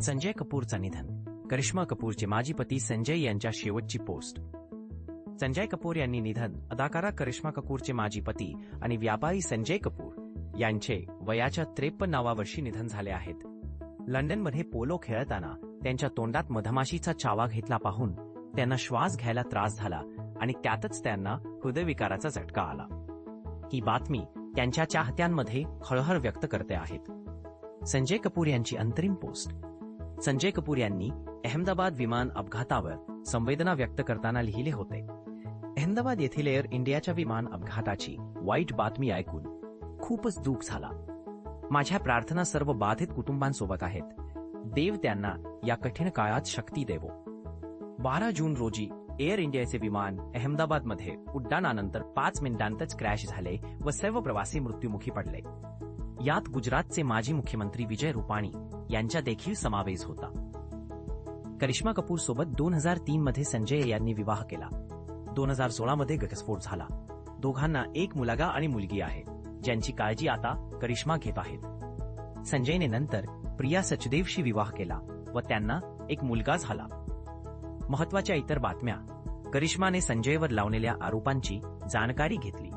संजय कपूरचा निधन. करिश्मा कपूरचे माजी पती संजय यांच्या शेवटची पोस्ट. संजय कपूर यांनी निधन अदाकारा करिश्मा कपूरचे माजी पती आणि व्यापारी संजय कपूर यांचे वयाच्या त्रेपन्नावा वर्षी निधन झाले आहेत. लंडनमध्ये पोलो खेळताना त्यांच्या तोंडात मधमाशीचा चावा घेतला पाहून त्यांना श्वास घ्यायला त्रास झाला आणि त्यातच त्यांना हृदयविकाराचा झटका आला. ही बातमी त्यांच्या चाहत्यांमध्ये खळहळ व्यक्त करते आहेत. संजय कपूर यांची अंतरिम पोस्ट. संजय कपूर यांनी अहमदाबाद विमान अपघातावर संवेदना व्यक्त करताना लिहिले होते. अहमदाबाद येथील एअर इंडियाच्या विमान अपघाताची वाईट बातमी ऐकून खूपच दुःख झाला. माझ्या प्रार्थना सर्व बाधित कुटुंबांसोबत आहेत. देव त्यांना या कठीण काळात शक्ती देवो. बारा जून रोजी एअर इंडियाचे विमान अहमदाबादमध्ये उड्डाणानंतर पाच मिनिटांतच क्रॅश झाले व सर्व प्रवासी मृत्युमुखी पडले. यात गुजरातचे माजी मुख्यमंत्री विजय रुपाणी यांचा देखील समावेश होता. करिश्मा कपूर सोबत दोन हजार तीन मध्ये संजय यांनी विवाह केला. दोन हजार सोळा मध्ये घटस्फोट झाला. दोघांना एक मुलगा आणि मुलगी आहे. ज्यांची काळजी आता करिश्मा घेत आहेत. संजयने नंतर प्रिया सचदेवशी विवाह केला व त्यांना एक मुलगा झाला. महत्त्वाच्या इतर बातम्या करिश्माने संजयवर लावलेल्या आरोपांची जाणकारी घेतली.